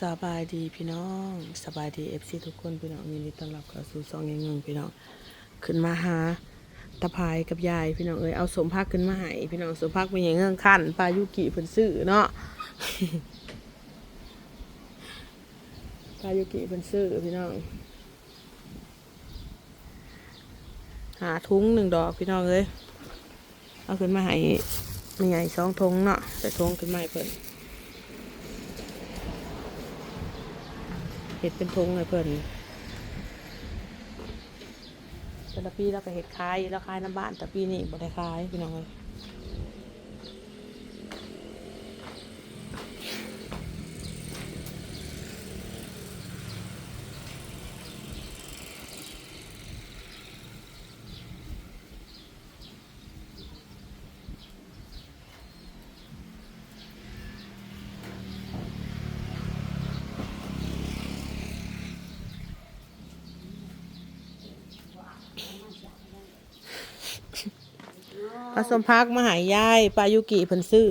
สบายดีพี่น้องสบายดีเอฟซีทุกคนพี่น้องยินดีต้อนรับเข้าสู่ซองเงิงพี่น้องขึ้นมาหาตะพายกับยายพี่น้องเอ้ยเอาสมพักขึ้นมาให้พี่น้องสมพักเป็นย่างเงื่อนขั้นปลายุกิเพิ่นซื้อเนาะปลายุกิเพิ่นซื้อพี่น้อง หาทุ้งหนึ่งดอกพี่น้องเอ้ยเอาขึ้นมาให้ไมีใหญ่สองทงเนาะแต่ทงขึ้นมาให้เพิ่น ห็ดเป็นทงเลยเพิ่นแต่ละปีเราก็เห็ดขายแล้วขายน้ำบ้านแต่ปีนี้บ่ได้ขายพี่น้องเลย ผสมพักมาใหายยายปลายุกิเพิ่นซื้อ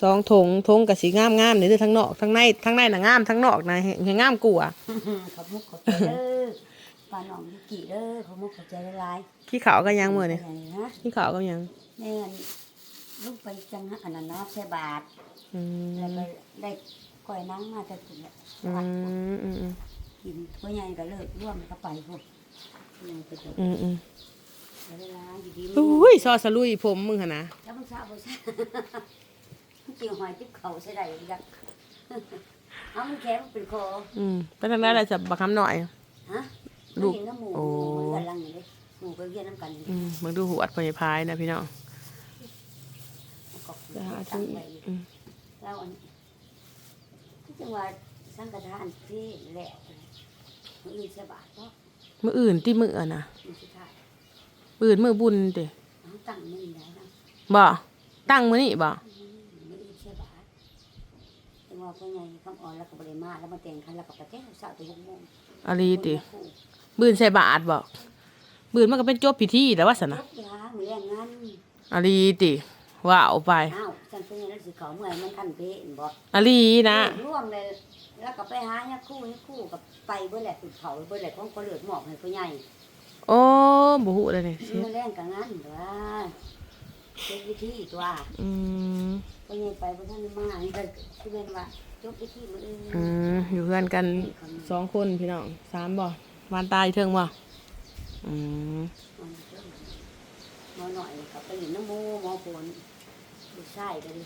สองถงทงกับสีงามงามนี่เด้อทั้งนอกทั้งในทั้งในน่ะงามทั้งนอกน่ะแหงงามกว่าขอบมุกขอบใจเด้อปลาหนองยุกิเด้อขอบมุกขอบใจหลายขี้ขาวก็ยังมือๆนี่ไหนฮะขี้ขาวก็ยังแม่นลูกไปจังหะอันนั้นเนาะใส่บาทอืแล้วมก็ได้ก้อยนังมาแต่กินแหละอืมอืมอืมกินพ่อใหญ่ก็เลิกร่วมก็ไปพวกยังไปจบอืมอืม เวลาอยู่ดีอุ้ยซอสลุยผมมึงหนนะแล้วมึงทราบบ่ใช่จริงหอยติ๊บเขาใส่ได้อีกจักเอามันแข็งเป็นคออืมเป็นทางด้านอะไรจะบักคำหน่อย ฮะลูกเห็นน้ำหมูโอ้ หมูกันลังอยู่เลยหมูก็เรียนน้ำกันอยู่อืมมึงดูหัวดพญพายนะพี่น้องก็จะหาตั้ที่งไว้อยู่อืมแล้วอันที่จังหวัดสังกทานที่แหลกมืออื่นสบายก็มืออื่นที่มืออะนะมือสุดท้าย มืออื่นมือบุญติเอาตั้งมือได้นะบ่ตั้งมือนี่บ่มืออื่นสบายจังหวะพ่อใหญ่คำอ่อนแล้วก็บริมาแล้วมาแต่งคันแล้วก็ไปแก้วสาวตัวหกโมงอาลีติบืนใส่บาทบ่บืนมันก็เป็นจบพิธีแต่ว่าสจนะบยามือแรงงั้นอาลีติว้าวไปอ้าวจันพ่อใหญ่แล้วสิเขาเมื่อยมันคันเพะบ่อาลีนะร่วงเลยแล้วก็ไปหาเนี่ยคู่เนี่ยคู่กับไปเบื่อแหละคือเขาเบื่อแหละของก็เลือดหมอกให้พ่อใหญ่ โอ้บ่ฮู้เลยนี่มือแรงกับงั้นว่าเช็ควิธีตัวอืมก็ยังไปบ่ทันได้มานี่ก็คือเป็นว่าจบไปที่มื้ออื่นอืมอยู่เพื่อนกันสองคนพี่น้องสามบ่วานตายเทิงบ่อืมหมอหน่อยก็ไปอยู่น้ำหมูหมอปนลูกชายก็ดิ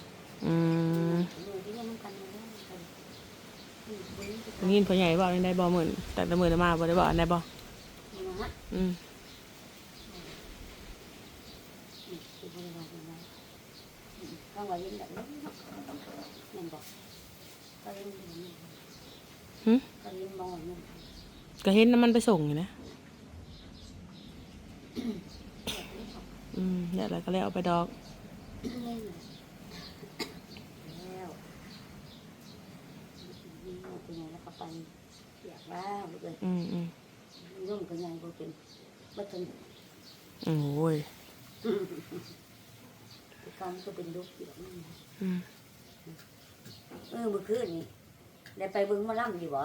อืมมือที่ยังนำกันมาแล้วกันอืมเบิ่งสิได้ยินพ่อใหญ่บอกได้บ่เหมือนแต่ละมื้อละมาบ่ได้บ่ได้บ่ นะฮะอืมอืมสิบ่ได้ว่าจังไดอืมข้างว่ายินแบบนั้นเนาะแม่นบ่ก็ยินแบบนั้นหึก็ยินบ่ว่านั่นก็เห็นน้ำมันไปส่งอยู่นะ อืมเดี๋ยวอะไรก็แล้วเอาไปดอก แล้วนี่เอาไปไหนแล้วก็ไปอยากว่าลูกเอ้ย อืมอืม ร่มก็ยังบ่เป็นบ่ถึงโอ้ยกองก็เป็นลูกอยู่นั่นนะอืมเออเมื่อคืนนี่ได้ไปเบิ่งหมาล่ำอยู่บ่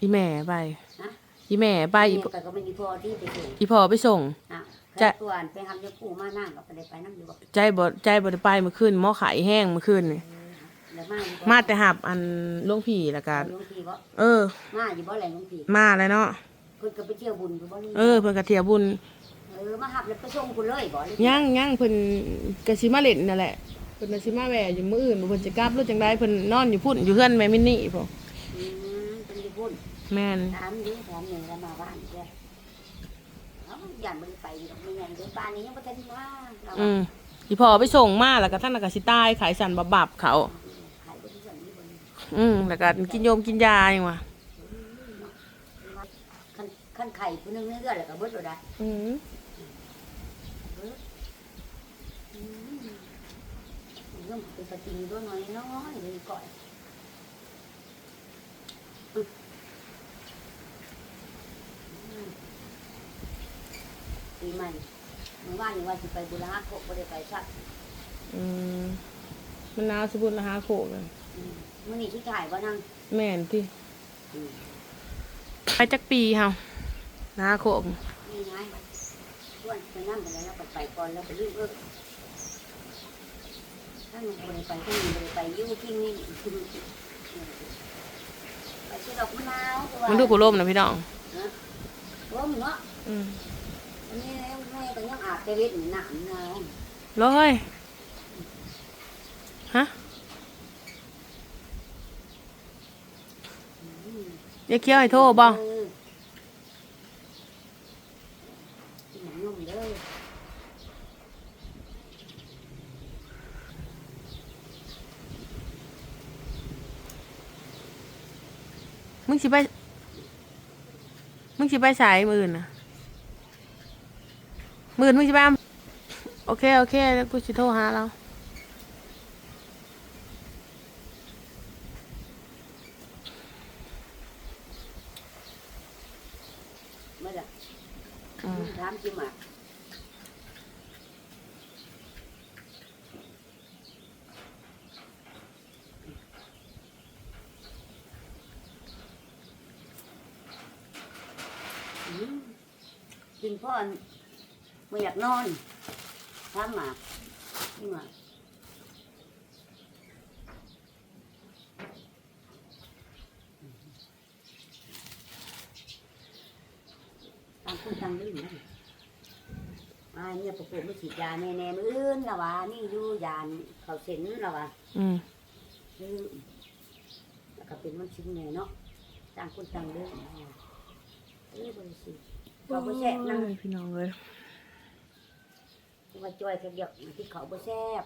อีแม่ไปฮะอีแม่ไปอีแม่ก็ก็ไม่มีพอที่ไปส่งอีพ่อไปส่งอะจะจะตัวอันไปทำยาคู่มานั่งก็ไปได้ไปนั่งอยู่บ่ใจบ่ใจบ่ได้ไปเมื่อคืนหม้อไข่แห้งเมื่อคืนนี่แล้วมาอยู่บ่มาแต่หับอันหลวงพี่แล้วก็หลวงพี่บ่เออ มาอยู่บ่แหล่หลวงพี่มาแล้วเนาะ เพิ่นก็ไปเที่ยวบุญอยู่บ่นี่เออเพิ่นก็เที่ยวบุญเออมาหับแล้วไปส่งคุณเลยบ่หรือย่างย่างเพิ่นก็สิมาเล่นนั่นแหละเพิ่นน่ะสิมาแหวอยู่มื้ออื่นบ่เพิ่นสิกลับรถจังไดเพิ่นนอนอยู่พุ่นอยู่เฮือนแม่มินนี่พ่ออืมเป็นญี่ปุ่นแม่นถามดิถามหนึ่งแล้วมาบ้านแกเขาย่านบ่ได้ไปอยู่ดอกไม่งั้นเดี๋ยวบ้านนี้ยังบ่ทันมาเราอืมอีพ่อไปส่งมาแล้วก็ท่านน่ะก็สิตายขายสันบับๆเขา ขายบ่ได้ส่วนนี้บ่นี่อืมแล้วก็กินโยมกินยาอย่างว่ะ คันคันไข่ผู้หนึงเนื้อแล้วก็เบิดบ่ได้อืมอืมเรื่องเป็นปฏิญด้วยน้อยน้อยเลยก่อนปีใหม่เมื่อวานนี้ว่าสิไปบุรหะโคกบ่ได้ไปซัก อืมมันหนาวสิบุญละหาโขกเลยอมื่อนี้ที่ถ่ายว่านั่งแม่นที่ อืม ไปจักปีเฮาห นาโคกนี่ไงส่วนไปนั่งไปแล้วเราก็ไปก่อนแล้วไปรีบเออถ้าหนูไปไปถ้าหนูไปไปยุ่งที่นี่ไปซื้อดอกมะนาวตัวมันดูผู้ล่มนะพี่น้องฮะร่มเนาะอืมอันนี้แม่ก็ยังอาบไปเวทหนามนาวเลยฮะอย่าเคี้ยวให้โทษบ่ เออกินหนังนุ่มเด้อ มึงสิไป มึงสิไปสายมืออื่นนะมืออื่นมึงสิไปอำโอเค โอเค แล้วกูสิโทรหาเรา เมื่อไหร่ อืม ถามจิมาอืม กินพ่อนไม่อยากนอนถามมาจิมาต่างคนต่างเรื่องนะอ่าเนี่ยปกติไม่ฉีดยาแน่ๆมืออื่นละวะนี่อยู่ยานเขาเซ็นละวะอืมลืมแล้วก็เป็นมันชิ้นแน่เนาะต่างคนต่างเรื่องเอ้ยบริสุทธิ์ เราบ่แซ่บนั่งโอ้ยพี่น้องเลยว่าจ้อยแค่เดียวที่เขาบ่แซ่บ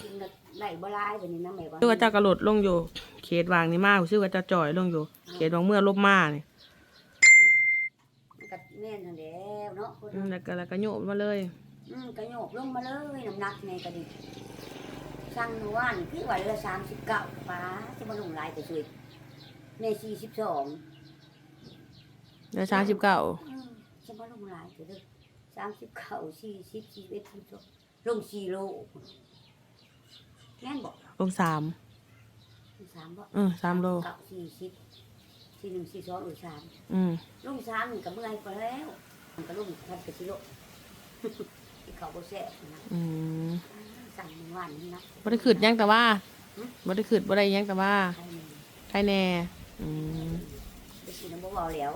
กินก็ได้บ่หลายแบบนี้นะแม่ว่าชื่อว่าเจ้ากระโดดลงอยู่ เขตวางนี่มากชื่อว่าเจ้าจ่อยลงอยู่ เขตวางเมื่อลบมาเนี่ยมันก็แม่นนั่นแหล้วเนาะคนอืมแล้วก็แล้วก็โยบมาเลย อืมกระโยกลงมาเลยน้ำหนักในกระดิกสั่งเมื่อวานคือว่าเรือ39ป้าจะมาลงหลายแต่ช่วยแม่42 แล้วช้าสิบเก้าอืมจะมาลงหลายเถอะเด้อสามสิบเข่าสี่สิบสี่เอ็ดสี่สองลงสี่โลแม่นบอกลงสามลงสามบอกเออสามโลเก้าสี่สิบสี่หนึ่งสี่สองหรือสามอืมลงสามมันก็เมื่อยไปแล้วมันก็ลงทันกับสี่โลที่เขาโบแซ่บนะอืมสั่งเมื่อวานนี้นะบ่ได้ขืดหยังแต่ว่าหึบ่ได้ขืดบ่ได้หยังแต่ว่าใครเนี่ยใครแน่อืมไปกินน้ำบ่เบาแล้ว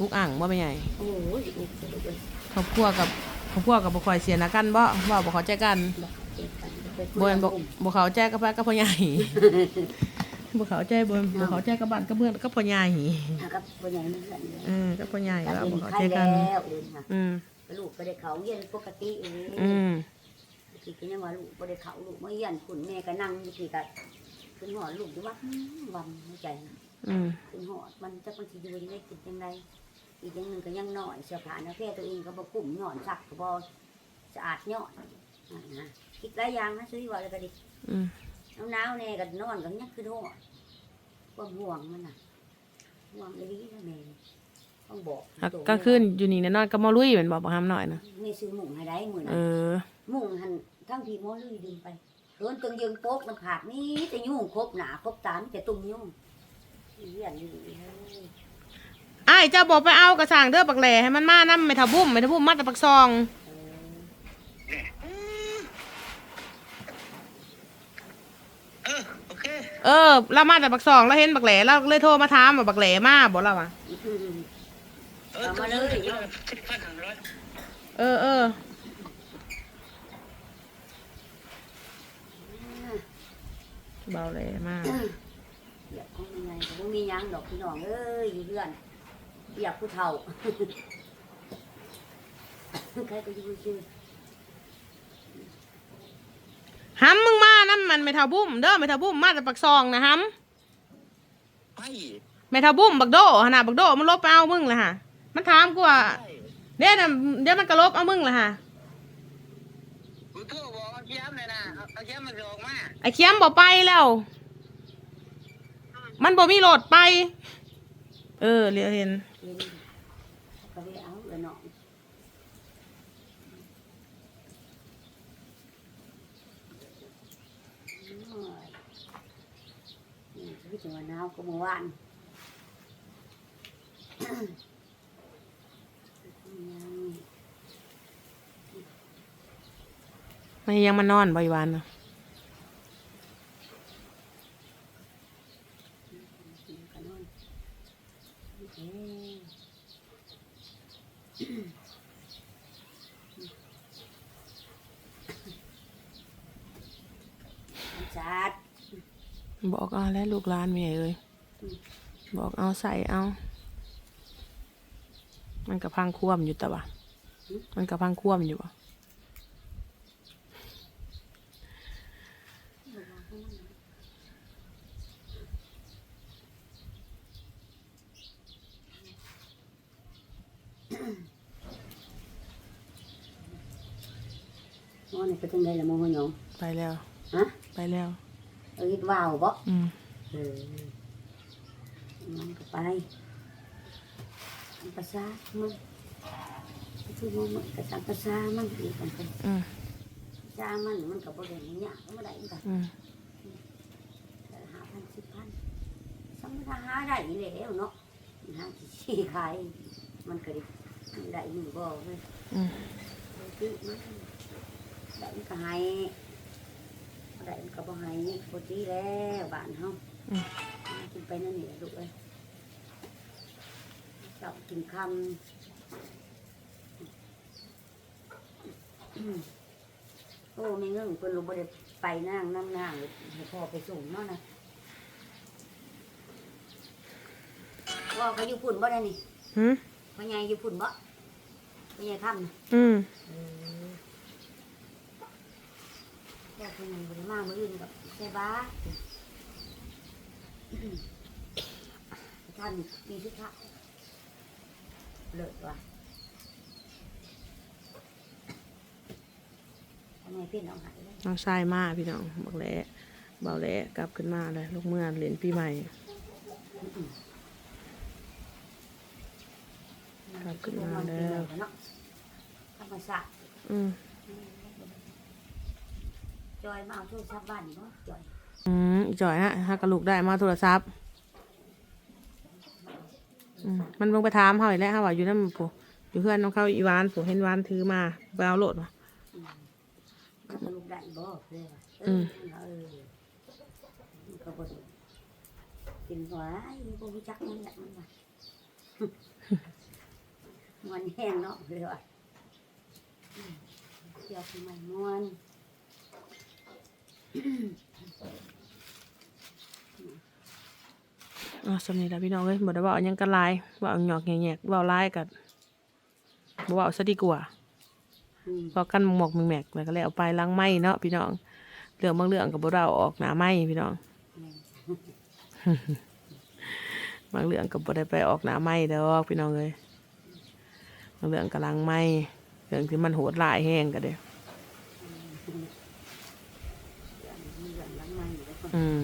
อุกอ่างบ่ไม่ใหญ่โอ้ยอุ๊ยอุ๊ยอุ๊ยครอบครัวกับครอบครัวกับบ่ค่อยเสียนะกันบ่บ่บ่เข้าใจกันบอกเจ็บกันไปคุยบ่แม่นบ่กับผมบ่เข้าใจกับพระกับพ่อใหญ่บ่เข้าใจบ่บ่เข้าใจกับบ้านกับเมืองกับพ่อใหญ่อะครับคนใหญ่นี่กันเลยเออกับพ่อใหญ่ก็แล้วเป็นบ่เข้าไข้ใจกันแล้วเองค่ะอืมลูกก็ได้เขาเรียนปกติเองอืมทีก็ยังว่าลูกก็ได้เขาลูกไม่เรียนคุณแม่ก็นั่งอยู่ทีก็ขึ้นหอดลูกอยู่ว่าอืมวันหัวใจอืมขึ้นหอดมันจะมันสิอยู่ยังไงกินยังไง อีกอย่างหนึ่งก็ยังหน่อยเสื้อผ้าหน้าแพร่ตัวเองก็บ่กลุ่มหย่อนซักก็บ่สะอาดหย่อนอ่านะคิดหลายอย่างนะซื้อว่าเลยก็ดิอืมหนาวๆแน่ก็นอนก็ยังขึ้นหอดความห่วงมันน่ะห่วงเลยดีนะแม่ต้องบอกแล้วกลางคืนอยู่นี่แน่นอนก็มาลุยแม่นบ่บ่ห้ามหน่อยนะไม่ซื้อหมุงให้ได้มื้อเอนั้นอมุ่งหันทั้งทีมอลุยดึงไปเดินตึงยิงโป๊กมันขาดนี่แต่ยุ่งครบหนาครบตามแต่ตุ่มยุ่งอีเหี้ยนอยู่ดีเฮ้ย อ้ายเจ้าบอกไปเอากระสร้างเด้อปักแหล่ให้มันมานำไม่ทะบุ้มไม่ทะบุ้มมาแต่ปักซองเออเออโอเคเออเรามาแต่ปักซองแล้วเห็นปักแหล่เราเลยโทรมาถามว่าปักแหล่มาบ่เราอะอืมเออเอามาเลยสิบพันหนึ่งร้อยเออเออเบาแหล่มากเบียกของยังไงก็บ่มีหยังดอกพี่น้องเอ้ยอยู่เรือน เบียกผู้เฒ่าใครก็อยู่ชื่อห้ำมึงมานั่นมันไม่ทะบุ้มเด้อไม่ทะบุ้มมาแต่ปักซองนะห้ำไม่ไม่ทะบุ้มบักโดขนาดบักโดมันลบไปเอามึงเลยฮะมันถามกูว่าไม่เดี๋ยวน่ะเดี๋ยวมันก็ลบเอามึงเลยฮะกูโทรบอกเอาเขียมเลยนะเอาเอาเขียมมันออกมาไอ้เคียมบอกไปแล้ว มันบอกมีโหลดไป เออเรียเห็นก็ได้เอาเลยเนาะโอ้ยพี่จังหวะหนาก็เมื่อวานไม่ยังมานอนบ่อยวันนะก็นอน จัดบอกเอาแล้วลูกหลานแม่เอ้ยบอกเอาใส่เอา มันกับพังคว่ำอยู่แต่ว่ามันกับพังคว่ำอยู่บ่ นอนนี่ก็จังไดละโมโหยองไปแล้ว ฮะไปแล้วเอ้ยว้าวบ่อืมเออมันก็ไปมันภาษามันคือมันมันก็สังภาษามันอีกกันไปอืมภาษามันมันก็บ่ได้หยังก็บ่ได้มันก็อืมหาพันสิบพันสมมติหาได้อีแล้วเนาะหาสิชี้ขายมันก็ได้ได้อยู่บ่เว้ยอืมคือมัน ได้มันก็ให้ได้มันก็บ่ให้ปกติแล้วบ้านเฮาอืม กินไปนั่นนี่แหละลูกเอ้ยเจ้ากินคำอืมโอ้ไม่เงื่อนคนรู้บ่ได้ไปนั่งน้ำนางเลยให้พ่อไปส่งเนาะนะว่าเขาอยู่พุ่นบ่ได้นี่หืมพ่อใหญ่อยู่พุ่นบ่พ่อใหญ่ค่ำน่ะ อืมเออ แค่คนหนึ่งบริมามืออื่นกับใช่บ้าท่านมีทุกท่าเลิศว่ะทำไมพี่น้องหายเลยน้องชายมาพี่น้องบอกแล้วเบาแล้วกลับขึ้นมาเลยลูกเมื่อเรียนปีใหม่กลับขึ้นมาแล้วธรรมศาสตร์อืม จอยมาเอาโทรศัพท์บ้านนี่เนาะจอยอืมอีจ่อยฮะถ้ากระลูกได้มาโทรศัพท์อืมมันเบิ่งไปถามเขาอีกแล้วเขาว่าอยู่นั่นผู้อยู่เพื่อนน้องเขาอีวานผู้เห็นวานถือมาไปเอาโหลดมามันก็ลูกได้บ่เลยว่ะเออือมเออมันก็บ่ได้กินหวายมันก็รู้จักมันแหละมันว่ามันแห้งเนาะเลยว่ะอืมเกี่ยวกับมันม่วน อ๋อสำนีแล้วพี่น้องเอ้ยบ่ได้ว่าหยังกันลายว่าหยอกแงกๆว่าหลายกันบ่เว่าซะดีกว่าอืมพอกันหมอกแมกแล้วก็แล้วไปล้างไม้เนาะพี่น้องเรื่องบางเรื่องก็บ่ได้เอาออกหน้าไม้พี่น้อง บางเรื่องก็บ่ได้ไปออกหน้าไม้ดอกพี่น้องเอ้ยบางเรื่องก็ล้างไม้เรื่องที่มันโหดร้ายแห้งก็เด้อ มีเรื่องหลังมัน อืม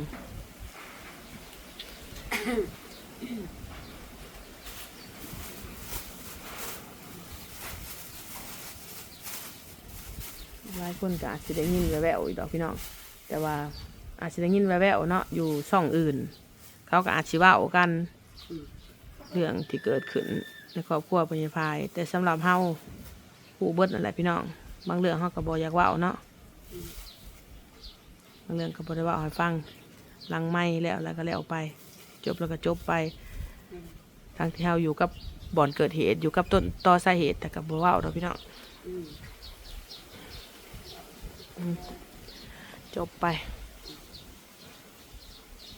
หลายคนก็อาจจะได้ยินแว่วๆอีกดอกพี่น้อง แต่ว่าอาจจะได้ยินแว่วๆเนาะอยู่ช่องอื่น เขาก็อาจสิเว้ากัน เรื่องที่เกิดขึ้นในครอบครัวปัญญาพาย แต่สำหรับเฮาผู้เบิดนั่นแหละพี่น้อง บางเรื่องเฮาก็บ่อยากเว้าเนาะบาง เรื่องก็บ่ได้เว้าให้ฟังหลังไม่แล้วแล้วก็แล้วไป จบแล้วก็จบไปทั้งที่เฮาอยู่กับบ่อนเกิดเหตุอยู่กับต้นตอสาเหตุแต่ก็บ่เว้าดอกพี่น้องอืมจบไปอ